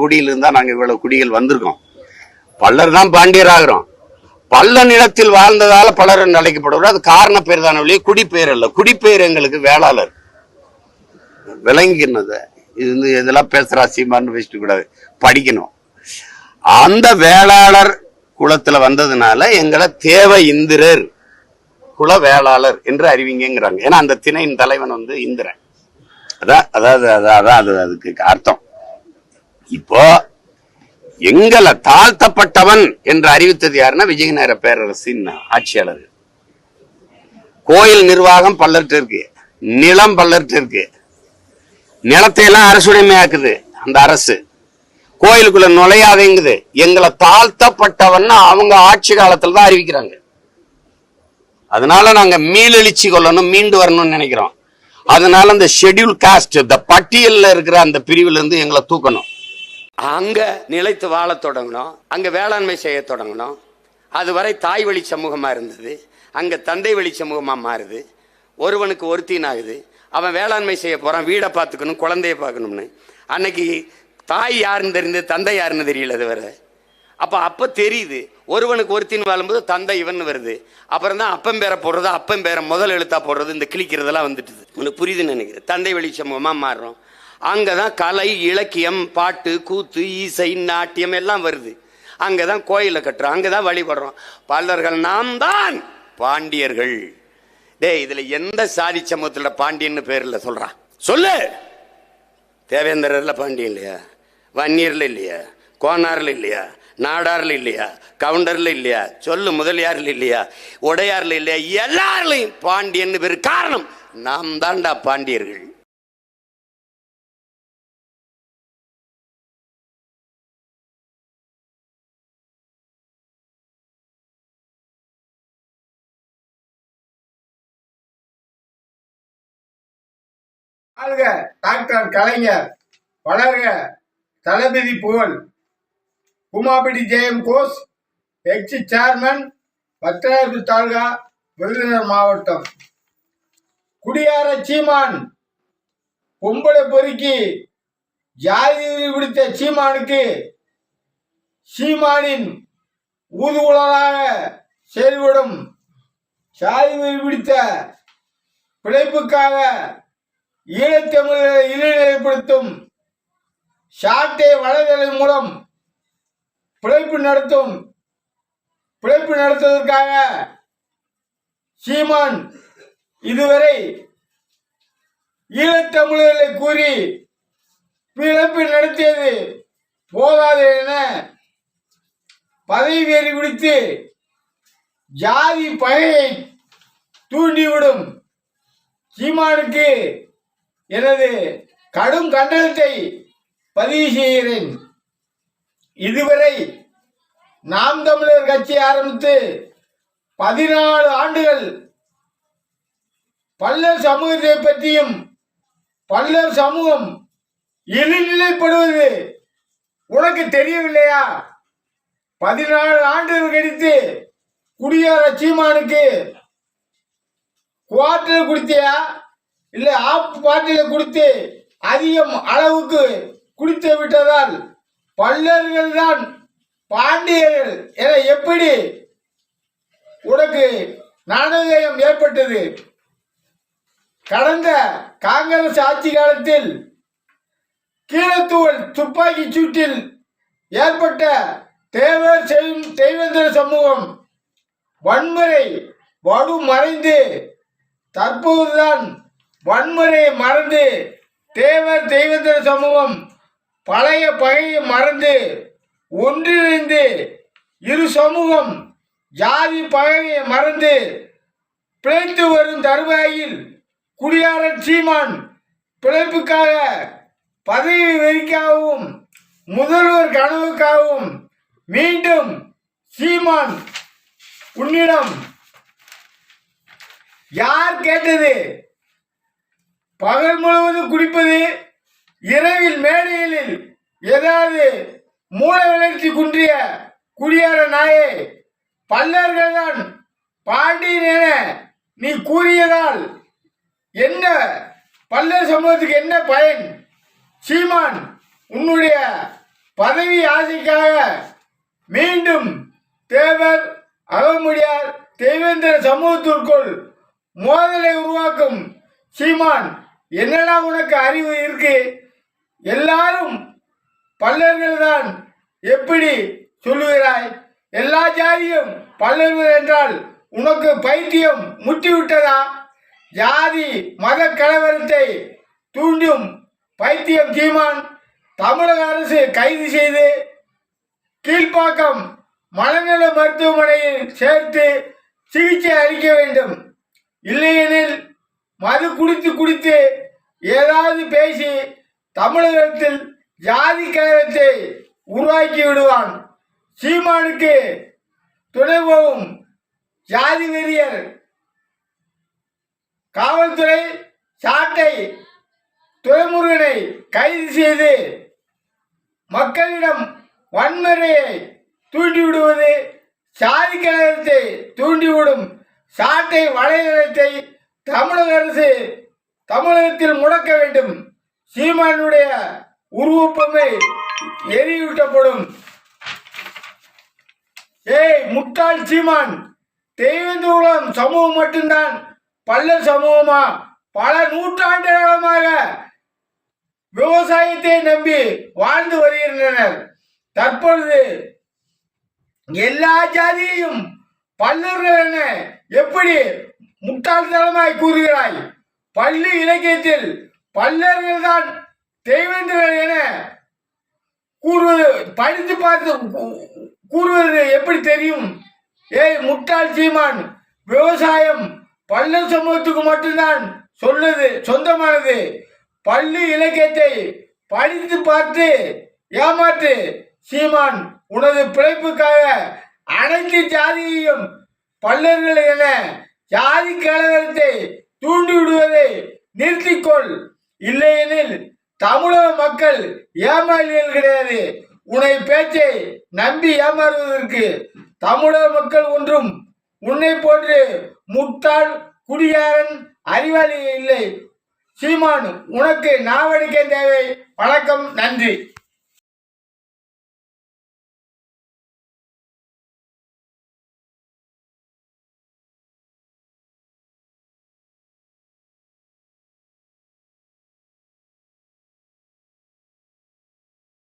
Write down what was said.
குடியிலிருந்தா நாங்கள் நாங்க இவ்வளவு குடிகள் வந்திருக்கோம். பல்லர் தான் பாண்டியர் ஆகிறோம் பல்ல நிலத்தில் வாழ்ந்ததால பலர் என்று அழைக்கப்படுவார் அது காரண பேர் தானே வழியே குடிப்பெயர் அல்ல. குடிப்பெயர் எங்களுக்கு வேளாளர். விளங்கினது இது வந்து இதெல்லாம் பேசுறா சீமான்னு வச்சுட்டு கூடாது. படிக்கணும். அந்த வேளாளர் குலத்துல வந்ததுனால எங்களை தேவ இந்திரர் குல வேளாளர் என்று அறிவிங்கிறாங்க ஏன்னா அந்த திணையின் தலைவன் வந்து இந்திரன். அதான் அதாவது அதான் அதான் அது அதுக்கு அர்த்தம். இப்போ எங்களை தாழ்த்தப்பட்டவன் என்று அறிவித்தது யாருன்னா விஜயநகர பேரரசின் ஆட்சியாளர் கோயில் நிர்வாகம் பல்லர்ட்டு இருக்கு நிலம் பல்லர்ட்டு இருக்கு நிலத்தையெல்லாம் அரசுடைமையாக்குது அந்த அரசு. கோயிலுக்குள்ள நுழையாதேங்குது. எங்களை தாழ்த்தப்பட்டவன் அவங்க ஆட்சி காலத்துல தான் அறிவிக்கிறாங்க. அதனால நாங்க மீளெழுச்சி கொள்ளணும் மீண்டு வரணும்னு நினைக்கிறோம். அதனால அந்த ஷெட்யூல் காஸ்ட் இந்த பட்டியல்ல இருக்கிற அந்த பிரிவுல இருந்து எங்களை தூக்கணும். அங்க நிலைத்து வாழ தொடங்கணும் அங்க வேளாண்மை செய்ய தொடங்கணும் அதுவரை தாய் வழி சமூகமா இருந்தது. அங்க தந்தை வழி சமூகமா மாறுது. ஒருவனுக்கு ஒருத்தீன் ஆகுது. அவன் வேளாண்மை செய்ய போறான். வீடை பார்த்துக்கணும் குழந்தைய பார்க்கணும்னு. அன்னைக்கு தாய் யாருன்னு தெரிந்து தந்தை யாருன்னு தெரியல அது வர. அப்போ அப்போ தெரியுது. ஒருவனுக்கு ஒருத்தின் வாழும்போது தந்தை இவன் வருது. அப்புறம் தான் அப்பம் பேரை போடுறது அப்பம் பேரை முதல் எழுத்தா போடுறது இந்த கிழிக்கிறதெல்லாம் வந்துட்டுது. உனக்கு புரியுதுன்னு நினைக்கிறேன். தந்தை வழி மாறுறோம். அங்கே அங்கதான் கலை இலக்கியம் பாட்டு கூத்து இசை நாட்டியம் எல்லாம் வருது. அங்கதான் கோயிலை கட்டுறோம் அங்கதான் வழிபடுறோம். பல்லர்கள் நாம் தான் பாண்டியர்கள். டேய் இதுல எந்த சாதி சமூகத்தில் பாண்டியன்னு பேர்ல சொல்றான் சொல்லு. தேவேந்திரர்ல பாண்டியன் இல்லையா? வன்னியர்ல இல்லையா? கோனார்ல இல்லையா? நாடார்ல இல்லையா? கவுண்டர்ல இல்லையா? சொல்லு முதலியார்ல இல்லையா? உடையார்ல இல்லையா? எல்லாருலையும் பாண்டியன்னு பேர் காரணம். நாம் தான்டா பாண்டியர்கள். வாழ்க டாக்டர் கலைஞர் வளர்க தளபதி புகழ் உமாபதி ஜெயம் கோஸ் எக்ஸ் சேர்மன் பத்திராயிரத்து தாலுகா விருதுநகர் மாவட்டம். குடியார சீமான் பொம்பளை பொறுக்கி ஜாதி பிடித்த சீமானுக்கு சீமானின் ஊதுகுழலாக செயல்படும் சாதி பிடித்த பிழைப்புக்காக ஈழத்தமிழரை இழிநிலைப்படுத்தும் சாட்டை வலைதளம் மூலம் பிழைப்பு நடத்தும். பிழைப்பு நடத்துவதற்காக சீமான் இதுவரை ஈழத்தமிழர்களை கூறி பிழைப்பு நடத்தியது போதாது என பதவி வெறி பிடித்து ஜாதி பகையை தூண்டிவிடும். சீமானுக்கு எனது கடும் கண்டனத்தை பதிவு செய்கிறேன் இதுவரை நாம் தமிழர் கட்சி ஆரம்பித்து பதினாலு ஆண்டுகள் பல்லர் சமூகத்தை பற்றியும் பல்லர் சமூகம் இழிநிலைப்படுவது உனக்கு தெரியவில்லையா? பதினாலு ஆண்டுகள் கழித்து குடியார சீமானுக்கு குவார்டர் கொடுத்தியா? இல்ல ஆப் பாட்டில கொடுத்து அதிகம் அளவுக்கு குடித்து விட்டதால் பல்லர்கள் தான் பாண்டியர்கள் என எப்படி உனக்கு நாணயம் ஏற்பட்டது? கடந்த காங்கிரஸ் ஆட்சி காலத்தில் கீழத்தூவல் துப்பாக்கி சூட்டில் ஏற்பட்ட தேவர் செய்யும் தெய்வேந்திர சமூகம் வன்முறை வடு மறைந்து தற்போதுதான் வன்முறையை மறந்து தேவர் தெய்வந்திர சமூகம் பழைய பகையை மறந்து ஒன்றிணைந்து இரு சமூகம் ஜாதி பகையை மறந்து பிழைத்து வரும் தருவாயில் குடியாரன் சீமான் பிழைப்புக்காக பதவி வெறிக்காகவும் முதல்வர் கனவுக்காகவும் மீண்டும் சீமான் உன்னிடம் யார் கேட்டது? பகல் முழுவதும் குடிப்பது இரவில் மேடைகளில் ஏதாவது மூல வளர்ச்சி குன்றிய குடியார நாயே பல்லர்கள் தான் பாண்டியன் என நீ கூறியதால் என்ன பல்லர் சமூகத்துக்கு என்ன பயன்? சீமான் உன்னுடைய பதவி ஆசைக்காக மீண்டும் தேவர் அகமுடியார் தெய்வேந்திர சமூகத்திற்குள் மோதலை உருவாக்கும் சீமான் என்னடா உனக்கு அறிவு இருக்கு? எல்லாரும் பல்லர்கள் தான் எப்படி சொல்லுகிறாய்? எல்லா ஜாதியும் பல்லர்கள் என்றால் உனக்கு பைத்தியம் முற்றிவிட்டதா ஜாதி மத கலவரத்தை தூண்டும் பைத்தியம் சீமான் தமிழக அரசு கைது செய்து கீழ்ப்பாக்கம் மனநல மருத்துவமனையில் சேர்த்து சிகிச்சை அளிக்க வேண்டும். இல்லையெனில் மது குடித்து குடித்து ஏதாவது பேசி தமிழகத்தில் ஜாதி கழகத்தை உருவாக்கி விடுவான். சீமானுக்கு துணை போகும் ஜாதி வெறியர். காவல்துறை சாட்டை துறைமுருகனை கைது செய்து மக்களிடம் வன்முறையை தூண்டிவிடுவது சாதி கழகத்தை தூண்டிவிடும் சாட்டை வலைதளத்தை தமிழக அரசு தமிழகத்தில் முடக்க வேண்டும். சீமானுடைய உருவப்பமை எரியூட்டப்படும். ஏய் முட்டாள் சீமான். தெய்வந்தூலம் சமூகம் மட்டும்தான். பல்ல சமூகமா? பல நூற்றாண்டு காலமாக விவசாயத்தை நம்பி வாழ்ந்து வருகின்றனர். தற்பொழுது எல்லா ஜாதியையும் பல்லர்கள் என எப்படி முட்டாள்தனமாய் கூறுகிறாய்? பள்ளி இலக்கியத்தில் பல்லர்கள் தான் தெய்வேந்திரன் என கூறுவது படித்து பார்த்து கூறுவது எப்படி தெரியும்? ஏய் முட்டாள் சீமான் விவசாயம் பல்லர் சமூகத்துக்கு மட்டும்தான் சொல்லுது சொந்தமானது. பள்ளி இலக்கியத்தை படித்து பார்த்து ஏமாற்று சீமான் உனது பிழைப்புக்காக அனைத்து ஜாதியையும் பல்லர்கள் என ஜாதி கலவரத்தை தூண்டி விடுவதை நிறுத்திக்கொள். இல்லையெனில் தமிழக மக்கள் ஏமாளிகள் கிடையாது. உன்னை பேச்சை நம்பி ஏமாறுவதற்கு தமிழக மக்கள் ஒன்றும் உன்னை போன்று முட்டாள் குடியாரன் அறிவாளி இல்லை. சீமான் உனக்கு நாவடிக்க தேவை. வணக்கம் நன்றி.